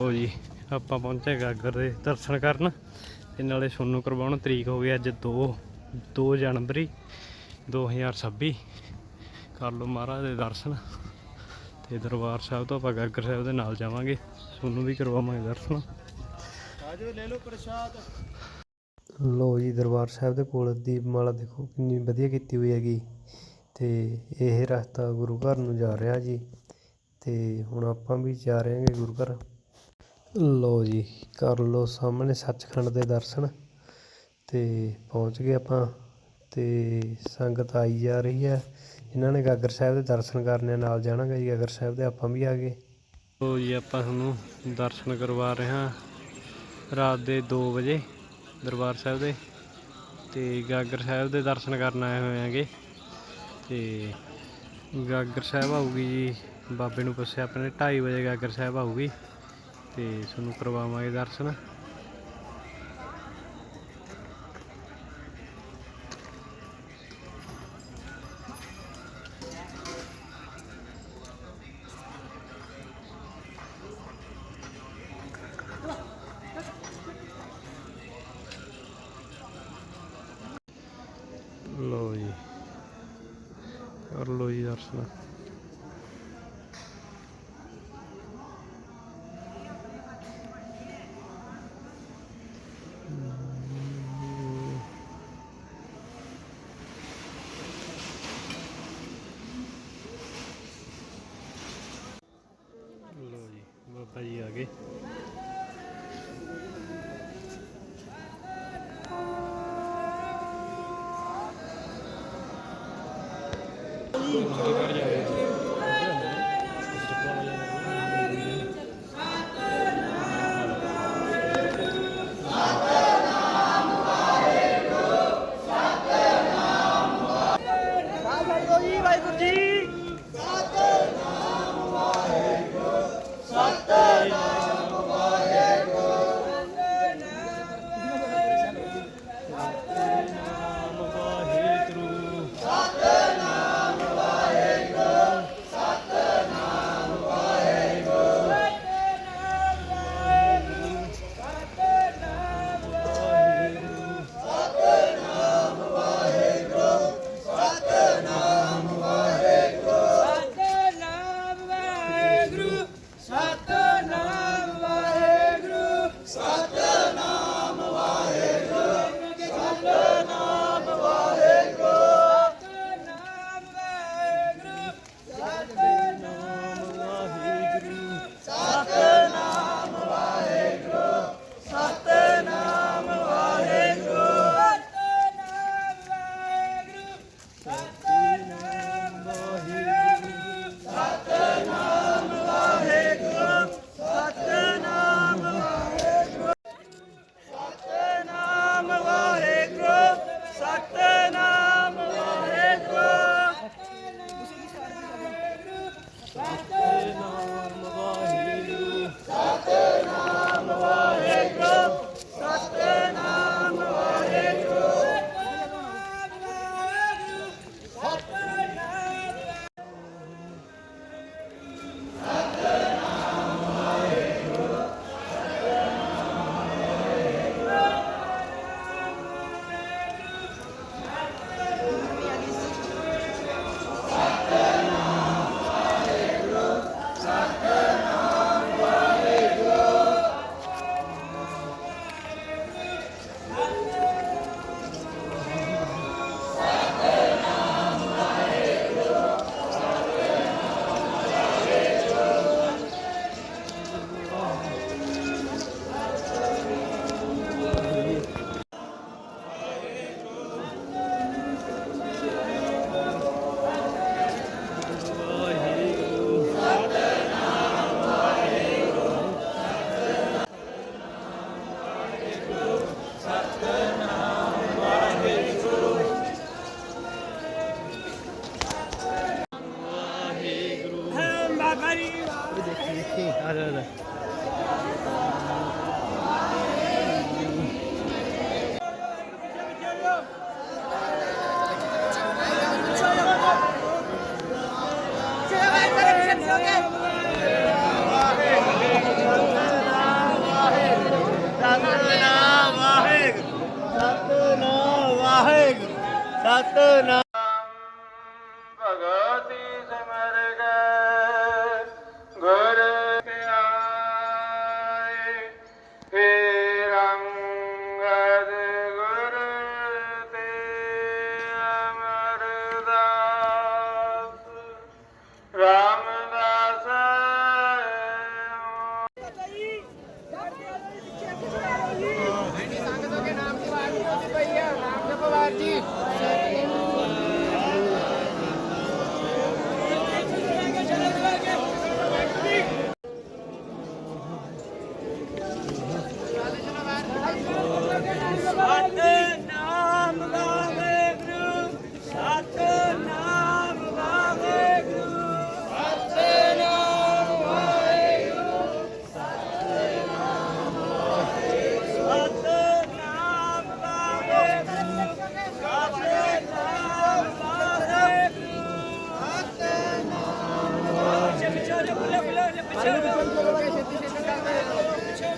ਲੋ ਜੀ ਆਪਾਂ ਪਹੁੰਚੇ ਗਾਗਰ ਦੇ ਦਰਸ਼ਨ ਕਰਨ ਤੇ ਨਾਲੇ ਸੋਨੂੰ ਕਰਵਾਉਣ। ਤਰੀਕ ਹੋ ਗਈ ਅੱਜ 2 2 ਜਨਵਰੀ 2026 ਕਰ ਲਓ ਮਹਾਰਾਜ ਦੇ ਦਰਸ਼ਨ ਤੇ ਦਰਬਾਰ ਸਾਹਿਬ ਤੋਂ ਆਪਾਂ ਗਾਗਰ ਸਾਹਿਬ ਦੇ ਨਾਲ ਜਾਵਾਂਗੇ। ਸੋਨੂੰ ਵੀ ਕਰਵਾਵਾਂਗੇ ਦਰਸ਼ਨ। ਆਜੋ ਲੈ ਲਓ ਪ੍ਰਸ਼ਾਦ। ਲੋ ਜੀ ਦਰਬਾਰ ਸਾਹਿਬ ਦੇ ਕੋਲ ਦੀਪਮਾਲਾ ਦੇਖੋ ਕਿੰਨੀ ਵਧੀਆ ਕੀਤੀ ਹੋਈ ਹੈਗੀ। ਤੇ ਇਹ ਰਸਤਾ ਗੁਰੂ ਘਰ ਨੂੰ ਜਾ ਰਿਹਾ ਜੀ। ਤੇ ਹੁਣ ਆਪਾਂ ਵੀ ਜਾ ਰਹੇ ਹਾਂਗੇ ਗੁਰੂ ਘਰ। ਲੋ ਜੀ ਕਰ ਲਓ ਸਾਹਮਣੇ ਸੱਚਖੰਡ ਦੇ ਦਰਸ਼ਨ ਤੇ ਪਹੁੰਚ ਗਏ ਆਪਾਂ ਤੇ ਸੰਗਤ ਆਈ ਜਾ ਰਹੀ ਹੈ। ਇਹਨਾਂ ਨੇ ਗਾਗਰ ਸਾਹਿਬ ਦੇ ਦਰਸ਼ਨ ਕਰਨੇ ਆ, ਨਾਲ ਜਾਣਾਗਾ ਜੀ ਗਾਗਰ ਸਾਹਿਬ ਦੇ ਆਪਾਂ ਵੀ ਆ ਗਏ। ਲੋ ਜੀ ਆਪਾਂ ਤੁਹਾਨੂੰ ਦਰਸ਼ਨ ਕਰਵਾ ਰਹੇ ਹਾਂ ਰਾਤ ਦੇ 2 ਵਜੇ ਦਰਬਾਰ ਸਾਹਿਬ ਦੇ ਤੇ ਗਾਗਰ ਸਾਹਿਬ ਦੇ ਦਰਸ਼ਨ ਕਰਨ ਆਏ ਹੋਏ ਆਂਗੇ ਤੇ ਗਾਗਰ ਸਾਹਿਬ ਆਊਗੀ ਜੀ ਬਾਬੇ ਨੂੰ ਪੁੱਛਿਆ ਆਪਣੇ 2:30 ਵਜੇ ਗਾਗਰ ਸਾਹਿਬ ਆਊਗੀ। ਤੇ ਤੁਹਾਨੂੰ ਕਰਵਾਵਾਂਗੇ ਦਰਸ਼ਨ ਲੋ ਜੀ ਕਰ ਲੋ ਜੀ ਦਰਸ਼ਨ Ну, наверное, said. ਸਤਨਾਮ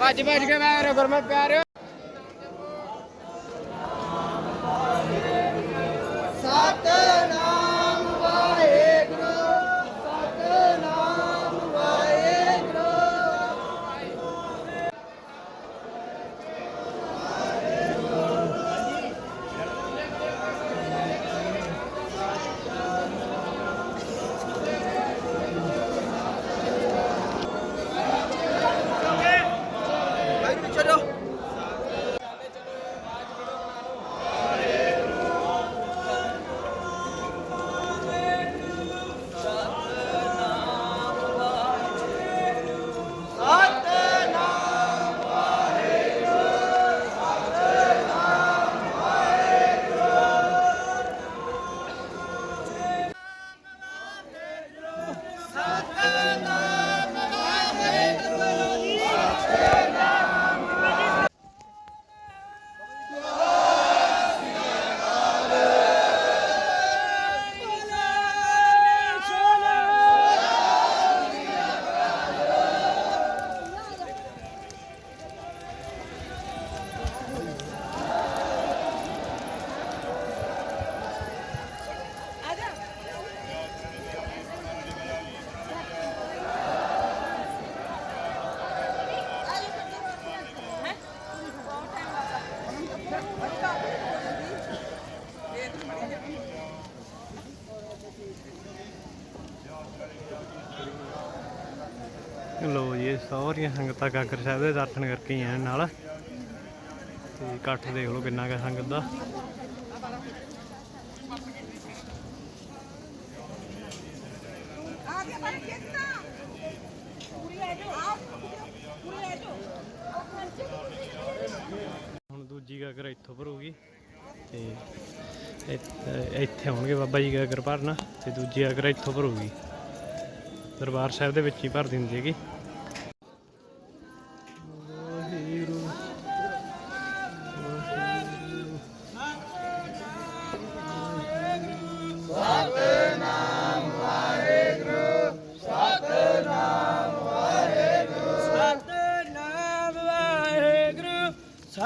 ਭੱਜ ਭੱਜ ਕੇ ਮੈਂ ਗੁਰਮਤ ਪਿਆਰਿਓ ਸਾਰੀਆਂ ਸੰਗਤਾਂ ਗਾਗਰ ਸਾਹਿਬ ਦੇ ਦਰਸ਼ਨ ਕਰਕੇ ਆਣ ਨਾਲ। ਤੇ ਇਕੱਠ ਦੇਖ ਲਓ ਕਿੰਨਾ ਕਾ ਸੰਗਤ ਦਾ। ਹੁਣ ਦੂਜੀ ਗਾਗਰ ਇੱਥੋਂ ਭਰੂਗੀ। ਤੇ ਇੱਥੇ ਆਉਣਗੇ ਬਾਬਾ ਜੀ ਗਾਗਰ ਭਰਨਾ। ਤੇ ਦੂਜੀ ਗਾਗਰ ਇੱਥੋਂ ਭਰੂਗੀ। ਦਰਬਾਰ ਸਾਹਿਬ ਦੇ ਵਿੱਚ ਹੀ ਭਰ ਦਿੰਦੀ ਹੈਗੀ।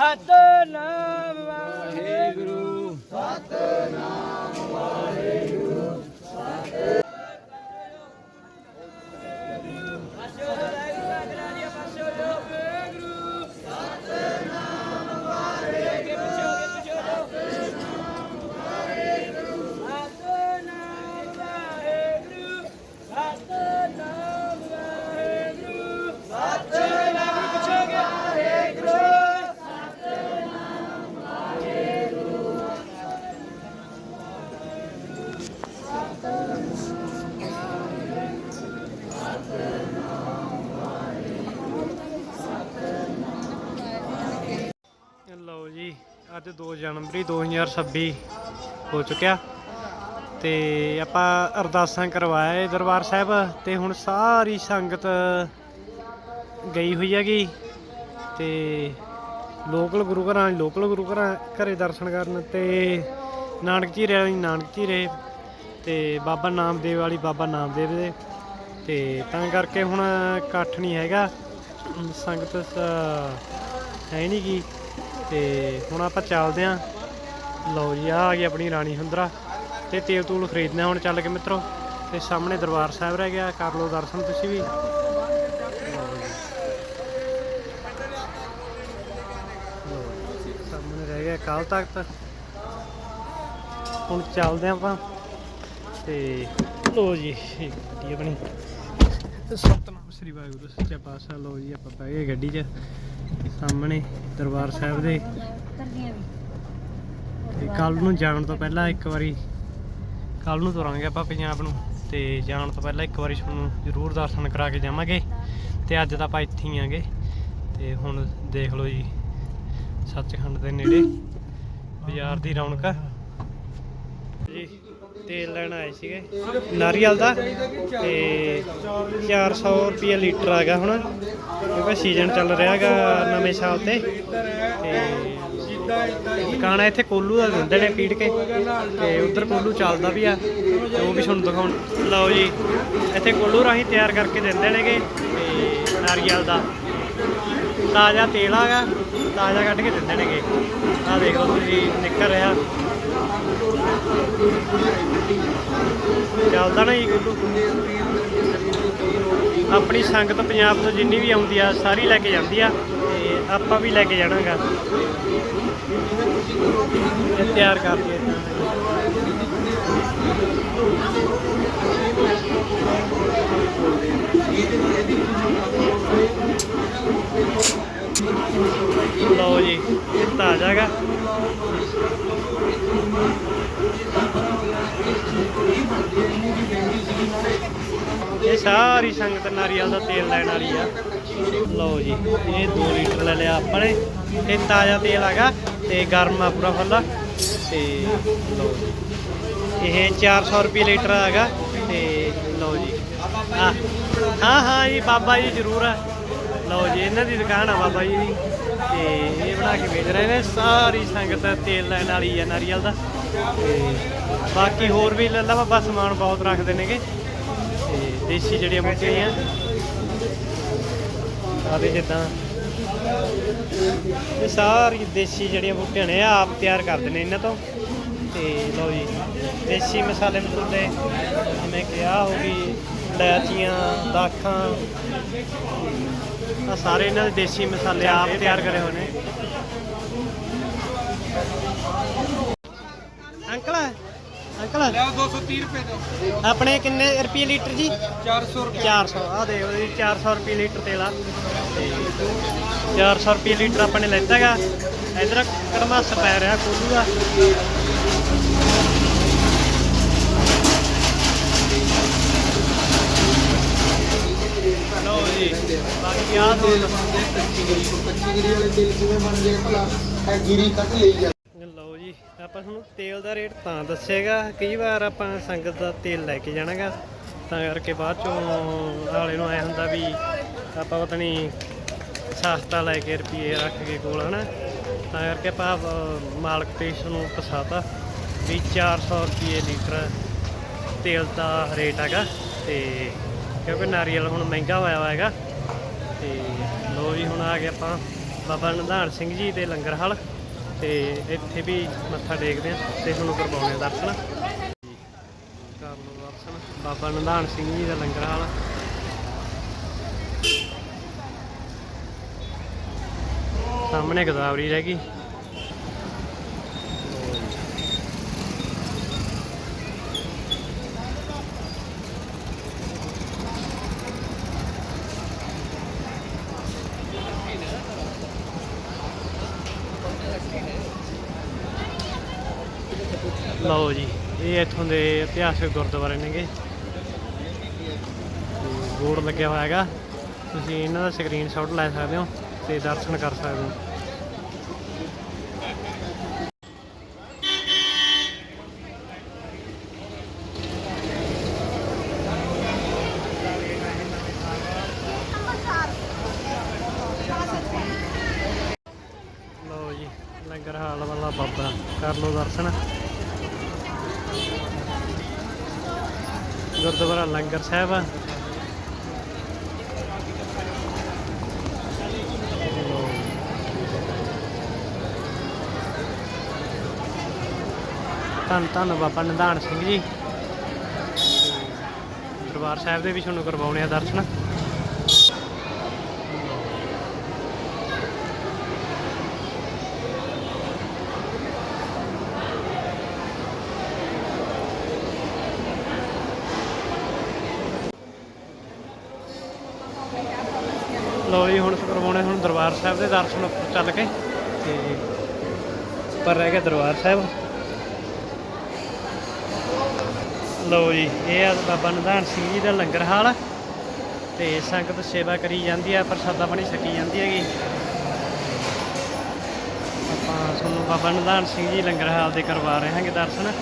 ਸਤਨਾਮ ਵਾਹਿਗੁਰੂ 2 ਜਨਵਰੀ 2026 ਹੋ ਚੁੱਕਿਆ ਤੇ ਆਪਾਂ ਅਰਦਾਸਾਂ ਕਰਵਾਏ ਦਰਬਾਰ ਸਾਹਿਬ ਤੇ ਹੁਣ ਸਾਰੀ ਸੰਗਤ ਗਈ ਹੋਈ ਹੈਗੀ ਤੇ ਲੋਕਲ ਗੁਰੂ ਘਰਾਂ, ਲੋਕਲ ਗੁਰੂ ਘਰਾਂ ਘਰੇ ਦਰਸ਼ਨ ਕਰਨ ਤੇ ਨਾਨਕ ਝੀਰੇ ਵਾਲੀ ਨਾਨਕ ਝੀਰੇ ਤੇ ਬਾਬਾ ਨਾਮਦੇਵ ਵਾਲੀ ਬਾਬਾ ਨਾਮਦੇਵ ਦੇ ਤੇ ਤਾਂ ਕਰਕੇ ਹੁਣ ਇਕੱਠ ਨਹੀਂ ਹੈਗਾ। ਸੰਗਤ ਹੈ ਨਹੀਂ ਗੀ। ਤੇ ਹੁਣ ਆਪਾਂ ਚੱਲਦੇ ਆਂ ਲਓ ਜੀ ਆ ਆ ਗਈ ਆਪਣੀ ਰਾਣੀ ਹੁੰਦਰਾ ਤੇ ਤੇਲ ਤੂਲ ਖਰੀਦਣਾ ਹੁਣ ਚੱਲ ਕੇ ਮਿੱਤਰੋ। ਤੇ ਸਾਹਮਣੇ ਦਰਬਾਰ ਸਾਹਿਬ ਰਹਿ ਗਿਆ, ਕਰ ਲਓ ਦਰਸ਼ਨ ਤੁਸੀਂ ਵੀ। ਸਾਹਮਣੇ ਰਹਿ ਗਿਆ ਕਾਲ ਤਖਤ। ਹੁਣ ਚੱਲਦੇ ਆਂ ਆਪਾਂ। ਤੇ ਲੋ ਜੀ, ਗੱਡੀ ਆਪਣੀ। ਸਤਨਾਮ ਸ੍ਰੀ ਵਾਹਿਗੁਰੂ, ਸੱਚਾ ਪਾਤਸ਼ਾਹ ਲੋ ਜੀ, ਆਪਾਂ ਬਹਿ ਗਏ ਗੱਡੀ 'ਚ। ਸਾਹਮਣੇ ਦਰਬਾਰ ਸਾਹਿਬ ਦੇ। ਤੇ ਕੱਲ ਨੂੰ ਜਾਣ ਤੋਂ ਪਹਿਲਾਂ ਇੱਕ ਵਾਰੀ ਕੱਲ ਨੂੰ ਤੁਰਾਂਗੇ ਆਪਾਂ ਪੰਜਾਬ ਨੂੰ। ਤੇ ਜਾਣ ਤੋਂ ਪਹਿਲਾਂ ਇੱਕ ਵਾਰੀ ਤੁਹਾਨੂੰ ਜ਼ਰੂਰ ਦਰਸ਼ਨ ਕਰਾ ਕੇ ਜਾਵਾਂਗੇ। ਤੇ ਅੱਜ ਤਾਂ ਆਪਾਂ ਇੱਥੇ ਹੀ ਆਂਗੇ। ਤੇ ਹੁਣ ਦੇਖ ਲਓ ਜੀ, ਸੱਚਖੰਡ ਦੇ ਨੇੜੇ ਬਾਜ਼ਾਰ ਦੀ ਰੌਣਕ। ਜੀ। ਤੇਲ ਲੈਣ ਆਏ ਸੀਗੇ। ਨਾਰੀਅਲ ਦਾ ਤੇ 400 ਰੁਪਏ ਲੀਟਰ ਆ ਗਿਆ ਹੁਣ। ਕਿਉਂਕਿ ਸੀਜ਼ਨ ਚੱਲ ਰਿਹਾ ਹੈਗਾ ਨਵੇਂ ਸਾਲ ਤੇ। ਤੇ ਦੁਕਾਨ ਇੱਥੇ ਕੋਲੂ ਦਾ ਦਿੰਦੇ ਨੇ ਪੀੜ ਕੇ। ਤੇ ਉਧਰ ਕੋਲੂ ਚੱਲਦਾ ਵੀ ਆ। ਤੇ ਉਹ ਵੀ ਤੁਹਾਨੂੰ ਦਿਖਾਉਣ। ਲਓ ਜੀ, ਇੱਥੇ ਕੋਲੂ ਰਾਹੀਂ ਤਿਆਰ ਕਰਕੇ ਦਿੰਦੇ ਨੇਗੇ। ਤੇ ਨਾਰੀਅਲ ਦਾ। ਤਾਜ਼ਾ ਤੇਲ ਆਗਾ ਤਾਜ਼ਾ ਕੱਢ ਕੇ ਦਿੰਦੇ ਨੇਗੇ। ਆਹ ਦੇਖ ਲਓ ਤੁਸੀਂ ਨਿਕਲ ਰਿਹਾ। ਚੱਲਦਾ ਨਾ ਜੀ ਆਪਣੀ ਸੰਗਤ ਪੰਜਾਬ ਤੋਂ ਜਿੰਨੀ ਵੀ ਆਉਂਦੀ ਆ, ਸਾਰੀ ਲੈ ਕੇ ਜਾਂਦੀ ਆ, ਤੇ ਆਪਾਂ ਵੀ ਲੈ ਕੇ ਜਾਣਾਗਾ। ਇਹ ਤਿਆਰ ਕਰਦੀ ਹੈ ਲਓ ਜੀ ਇਹ ਤਾਜ਼ਾ ਗਾ ਇਹ ਸਾਰੀ ਸੰਗਤ ਨਾਰੀਅਲ ਦਾ ਤੇਲ ਲੈਣ ਵਾਲੀ ਆ। ਲਓ ਜੀ, ਇਹ 2 ਲੀਟਰ ਲੈ ਲਿਆ ਆਪਾਂ ਨੇ ਇਹ ਤਾਜ਼ਾ ਤੇਲ ਹੈਗਾ ਤੇ ਗਰਮ ਆ ਪੂਰਾ ਫੁੱਲ। ਤੇ ਲਓ ਜੀ, ਇਹ 400 ਰੁਪਏ ਲੀਟਰ ਹੈਗਾ। ਤੇ ਲਓ ਜੀ ਆ ਹਾਂ ਹਾਂ ਜੀ, ਬਾਬਾ ਜੀ ਜ਼ਰੂਰ ਆ। ਲਓ ਜੀ, ਇਹਨਾਂ ਦੀ ਦੁਕਾਨ ਆ ਬਾਬਾ ਜੀ ਦੀ। ਤੇ ਇਹ ਬਣਾ ਕੇ ਵੇਚ ਰਹੇ ਨੇ, ਸਾਰੀ ਸੰਗਤ ਤੇਲ ਲੈਣ ਵਾਲੀ ਆ ਨਾਰੀਅਲ ਦਾ। ਤੇ ਬਾਕੀ ਹੋਰ ਵੀ ਲੱਲਾ ਬਾਬਾ ਸਮਾਨ ਬਹੁਤ ਰੱਖਦੇ ਨੇਗੇ। ਤੇ ਦੇਸੀ ਜਿਹੜੀਆਂ ਬੂਟੀਆਂ ਆਦੇ ਜਿੱਦਾਂ। ਇਹ ਸਾਰੀ ਦੇਸੀ ਜਿਹੜੀਆਂ ਬੂਟੀਆਂ ਨੇ, ਇਹ ਆਪ ਤਿਆਰ ਕਰਦੇ ਨੇ ਇਹਨਾਂ ਤੋਂ। ਤੇ ਲਓ ਜੀ, ਦੇਸੀ ਮਸਾਲੇ ਮਸੂਲੇ, ਜਿਵੇਂ ਕਿ ਆਹ ਹੋ ਗਈ, ਇਲਾਚੀਆਂ, ਦਾਖਾਂ। ਆ ਸਾਰੇ ਇਹਨਾਂ ਦੇ ਦੇਸੀ ਮਸਾਲੇ ਆਪ ਤਿਆਰ ਕਰੇ ਹੋਏ ਨੇ। Uncle uncle. ਲਿਆ 230 ਰੁਪਏ ਦਾ ਆਪਣੇ ਕਿੰਨੇ ਰੁਪਏ ਲੀਟਰ ਜੀ? 400 ਰੁਪਏ। 400 ਆ ਦੇਖੋ ਜੀ 400 ਰੁਪਏ ਲੀਟਰ ਤੇਲ ਆ। ਤੇ 400 ਰੁਪਏ ਲੀਟਰ ਆਪਾਂ ਨੇ ਲੈਤਾ ਹੈਗਾ। ਇਧਰ ਕੜਮਾਸ ਪੈ ਰਿਹਾ ਕੋਲੂ ਦਾ ਲਓ ਜੀ ਬਾਕੀ ਆ ਦੋ ਲਓ ਜੀ। ਆਪਾਂ ਤੁਹਾਨੂੰ ਤੇਲ ਦਾ ਰੇਟ ਤਾਂ ਦੱਸੇਗਾ ਕਈ ਵਾਰ ਆਪਾਂ ਸੰਗਤ ਦਾ ਤੇਲ ਲੈ ਕੇ ਜਾਣਾਗਾ। ਤਾਂ ਕਰਕੇ ਬਾਅਦ ਚੋਂ ਵਾਲੇ ਨੂੰ ਆਇਆ ਹੁੰਦਾ ਵੀ ਆਪਾਂ ਪਤਾ ਨਹੀਂ ਸਸਤਾ ਲੈ ਕੇ ਰੁਪਏ ਰੱਖ ਕੇ ਕੋਲ, ਹਨਾ? ਤਾਂ ਕਰਕੇ ਆਪਾਂ ਮਾਲਕ ਤੇ ਇਸ ਨੂੰ ਪਸਾਤਾ ਵੀ 400 ਰੁਪਏ ਲੀਟਰ ਤੇਲ ਦਾ ਰੇਟ ਹੈਗਾ। ਤੇ ਕਿਉਂਕਿ ਨਾਰੀਅਲ ਹੁਣ ਮਹਿੰਗਾ ਹੋਇਆ ਵਾ ਹੈਗਾ। ਤੇ ਹੁਣ ਆ ਗਏ ਆਪਾਂ ਬਾਬਾ ਨਿਧਾਨ ਸਿੰਘ ਜੀ ਦੇ ਲੰਗਰ ਹਾਲ ਤੇ ਇੱਥੇ ਵੀ ਮੱਥਾ ਟੇਕਦੇ ਆ ਤੇ ਤੁਹਾਨੂੰ ਕਰਵਾਉਣੇ ਆ ਦਰਸ਼ਨ। ਕਰ ਲਓ ਦਰਸ਼ਨ। ਬਾਬਾ ਨਿਧਾਨ ਸਿੰਘ ਜੀ ਦਾ ਲੰਗਰ ਹਾਲ। ਸਾਹਮਣੇ ਗੋਦਾਵਰੀ ਰਹਿ ਗਈ। ਲਓ ਜੀ, ਇਹ ਇੱਥੋਂ ਦੇ ਇਤਿਹਾਸਕ ਗੁਰਦੁਆਰੇ ਨੇਗੇ। ਬੋਰਡ ਲੱਗਿਆ ਹੋਇਆ ਹੈਗਾ। ਤੁਸੀਂ ਇਹਨਾਂ ਦਾ ਸਕਰੀਨਸ਼ਾਟ ਲੈ ਸਕਦੇ ਹੋ ਤੇ ਦਰਸ਼ਨ ਕਰ ਸਕਦੇ ਹੋ। ਸਾਹਿਬ। ਆ ਧੰਨ ਧੰਨ ਬਾਬਾ ਨਿਧਾਨ ਸਿੰਘ ਜੀ। ਦਰਬਾਰ ਸਾਹਿਬ ਦੇ ਵੀ ਤੁਹਾਨੂੰ ਕਰਵਾਉਣੇ ਆ ਦਰਸ਼ਨ। ਸਾਹਿਬ ਦੇ ਦਰਸ਼ਨ ਉੱਪਰ ਚੱਲ ਕੇ। ਤੇ ਉੱਪਰ ਰਹਿ ਗਿਆ ਦਰਬਾਰ ਸਾਹਿਬ। ਲਓ ਜੀ, ਇਹ ਆ ਬਾਬਾ ਨਿਧਾਨ ਸਿੰਘ ਜੀ ਦਾ ਲੰਗਰ ਹਾਲ। ਤੇ ਸੰਗਤ ਸੇਵਾ ਕਰੀ ਜਾਂਦੀ ਆ, ਪ੍ਰਸਾਦਾ ਪਾਣੀ ਛਕੀ ਜਾਂਦੀ ਹੈਗੀ। ਆਪਾਂ ਤੁਹਾਨੂੰ ਬਾਬਾ ਨਿਧਾਨ ਸਿੰਘ ਜੀ ਲੰਗਰ ਹਾਲ ਦੇ ਕਰਵਾ ਰਹੇ ਹਾਂਗੇ ਦਰਸ਼ਨ।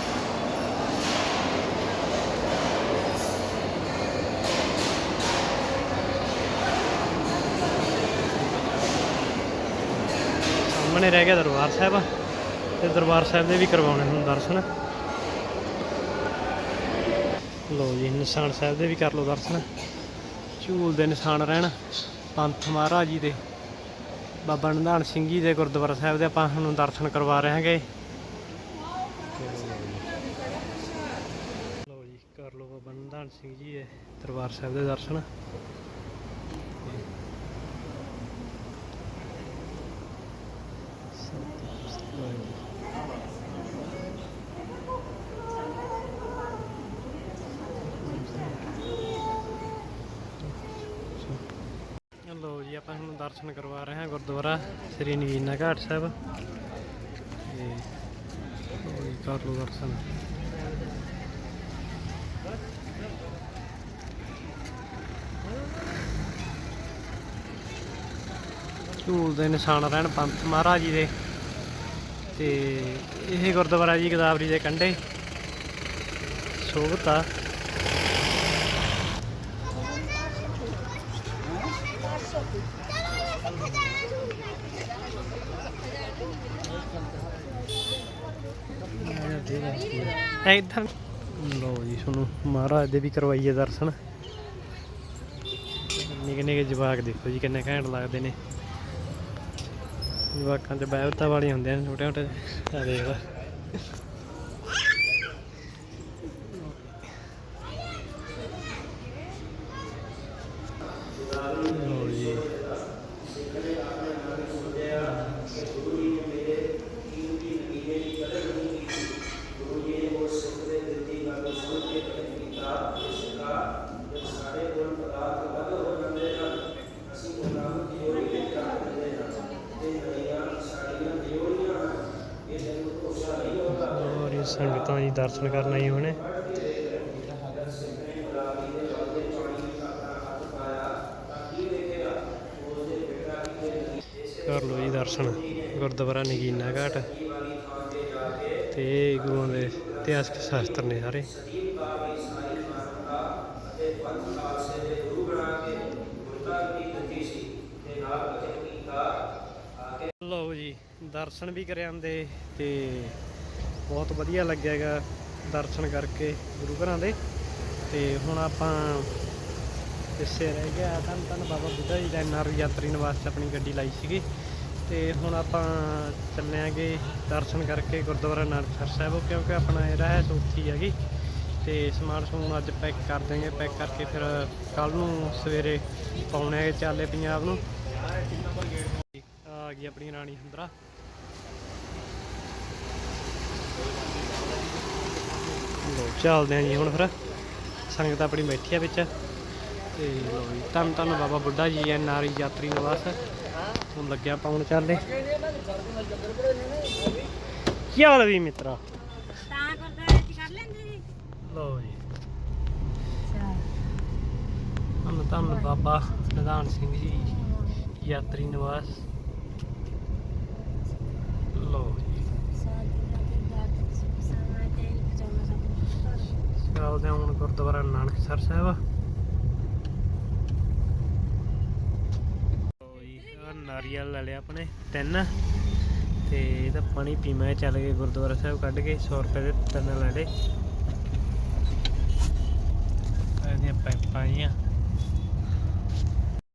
ਸਾਹਮਣੇ ਰਹਿ ਗਿਆ ਦਰਬਾਰ ਸਾਹਿਬ। ਤੇ ਦਰਬਾਰ ਸਾਹਿਬ ਦੇ ਵੀ ਕਰਵਾਉਣੇ ਹੁਣ ਦਰਸ਼ਨ। ਲੋ ਜੀ, ਨਿਸ਼ਾਨ ਸਾਹਿਬ ਦੇ ਵੀ ਕਰ ਲਓ ਦਰਸ਼ਨ। ਝੂਲ ਦੇ ਨਿਸ਼ਾਨ ਰਹਿਣ। ਪੰਥ ਮਹਾਰਾਜ ਜੀ ਦੇ, ਬਾਬਾ ਨਿਧਾਨ ਸਿੰਘ ਜੀ ਦੇ ਗੁਰਦੁਆਰਾ ਸਾਹਿਬ ਦੇ ਆਪਾਂ ਹੁਣ ਦਰਸ਼ਨ ਕਰਵਾ ਰਹੇ ਹਾਂਗੇ। ਲੋ ਜੀ, ਕਰ ਲਓ ਬਾਬਾ ਨਿਧਾਨ ਸਿੰਘ ਜੀ ਦੇ ਦਰਬਾਰ ਸਾਹਿਬ ਦੇ ਦਰਸ਼ਨ ਲੋ ਜੀ ਆਪਾਂ ਹੁਣ ਦਰਸ਼ਨ ਕਰਵਾ ਰਹੇ ਹਾਂ ਗੁਰਦੁਆਰਾ ਸ੍ਰੀ ਨਗੀਨਾ ਘਾਟ ਸਾਹਿਬ। ਤੇ ਲਓ ਕਰ ਲਓ ਦਰਸ਼ਨ। ਝੂਲ ਦੇ ਨਿਸ਼ਾਨ ਰਹਿਣ ਪੰਥ ਮਹਾਰਾਜ ਜੀ ਦੇ। ਤੇ ਇਹ ਗੁਰਦੁਆਰਾ ਜੀ ਗਦਾਵਰੀ ਦੇ ਕੰਢੇ। ਸੋਭਤਾ। ਆ ਇਦਾਂ ਲੋ ਜੀ, ਤੁਹਾਨੂੰ ਮਹਾਰਾਜ ਦੇ ਵੀ ਕਰਵਾਈਏ ਦਰਸ਼ਨ। ਨਿੱਕੇ ਨਿੱਕੇ ਜਵਾਕ ਦੇਖੋ ਜੀ, ਕਿੰਨੇ ਘੈਂਟ ਲੱਗਦੇ ਨੇ। ਜਵਾਕਾਂ ਚ ਬੈਵਤਾ ਵਾਲੀਆਂ ਹੁੰਦੀਆਂ ਨੇ ਛੋਟੇ ਛੋਟੇ ਆ ਦੇਖ ਲੈ ਲਓ ਜੀ ਹੋਰ ਇਹ ਸੰਗਤਾਂ ਜੀ ਦਰਸ਼ਨ ਕਰਨ ਆਈ ਹੋਣੇ। ਕਰ ਲਓ ਜੀ ਦਰਸ਼ਨ, ਗੁਰਦੁਆਰਾ ਨਗੀਨਾ ਘਾਟ। ਤੇ ਗੁਰੂਆਂ ਦੇ ਇਤਿਹਾਸਕ ਸ਼ਾਸਤਰ ਨੇ ਸਾਰੇ। ਲਓ ਜੀ, ਦਰਸ਼ਨ ਵੀ ਕਰ ਆਂਦੇ ਤੇ ਬਹੁਤ ਵਧੀਆ ਲੱਗਿਆਗਾ ਦਰਸ਼ਨ ਕਰਕੇ ਗੁਰੂ ਘਰਾਂ ਦੇ। ਤੇ ਹੁਣ ਆਪਾਂ ਪਿੱਛੇ ਰਹਿ ਗਿਆ ਧੰਨ ਧੰਨ ਬਾਬਾ ਬੁੱਢਾ ਜੀ ਦਾ ਐਨਆਰ ਯਾਤਰੀ ਨਿਵਾਸ 'ਚ ਆਪਣੀ ਗੱਡੀ ਲਾਈ ਸੀਗੀ। ਤੇ ਹੁਣ ਆਪਾਂ ਚੱਲਿਆਂਗੇ ਦਰਸ਼ਨ ਕਰਕੇ ਗੁਰਦੁਆਰਾ ਨਾਨਕਸਰ ਸਾਹਿਬ, ਕਿਉਂਕਿ ਆਪਣਾ ਇਹ ਰਹਿ ਉੱਥੀ ਹੈਗੀ। ਤੇ ਸਮਾਨ ਸਮੂਨ ਅੱਜ ਪੈਕ ਕਰ ਦੇਂਗੇ ਪੈਕ ਕਰਕੇ ਫਿਰ ਕੱਲ ਨੂੰ ਸਵੇਰੇ ਪਾਉਣੇ ਹੈਗੇ ਚਾਲੇ ਪੰਜਾਬ ਨੂੰ। ਆ ਗਈ ਆਪਣੀ ਰਾਣੀ ਹੁੰਦਰਾ। ਲੋ ਚੱਲਦੇ ਆਂ ਜੀ ਹੁਣ ਫਿਰ। ਸੰਗਤ ਆਪਣੀ ਬੈਠੀ ਆ ਵਿੱਚ। ਤੇ ਲੋ ਜੀ ਧੰਨ ਧੰਨ ਬਾਬਾ ਬੁੱਢਾ ਜੀ ਐ ਨਾਰੀ ਯਾਤਰੀ ਨਿਵਾਸ। ਹੁਣ ਲੱਗਿਆ ਪਾਉਣ ਚੱਲੇ ਕੀ ਹਾਲ ਵੀ ਮਿੱਤਰਾ? ਤਾਂ ਗੁਰਦੁਆਰੇ ਚ ਕਰ ਲੈਂਦੇ ਜੀ। ਲੋ ਜੀ। ਧੰਨ ਧੰਨ ਬਾਬਾ ਨਿਧਾਨ ਸਿੰਘ ਜੀ ਯਾਤਰੀ ਨਿਵਾਸ ਲੋ ਜੀ ਚੱਲਦੇ ਹਾਂ ਹੁਣ ਗੁਰਦੁਆਰਾ ਨਾਨਕਸਰ ਸਾਹਿਬ। ਨਾਰੀਅਲ ਲੈ ਲਿਆ ਆਪਣੇ ਤਿੰਨ। ਤੇ ਇਹਦਾ ਪਾਣੀ ਪੀਵਾਂ ਚੱਲ ਗਏ, ਗੁਰਦੁਆਰਾ ਸਾਹਿਬ ਕੱਢ ਕੇ 100 ਰੁਪਏ ਦੇ ਤਿੰਨ ਲੈ ਲਏ। ਇਹਦੀਆਂ ਪਾਈਪਾਂ ਜੀਆਂ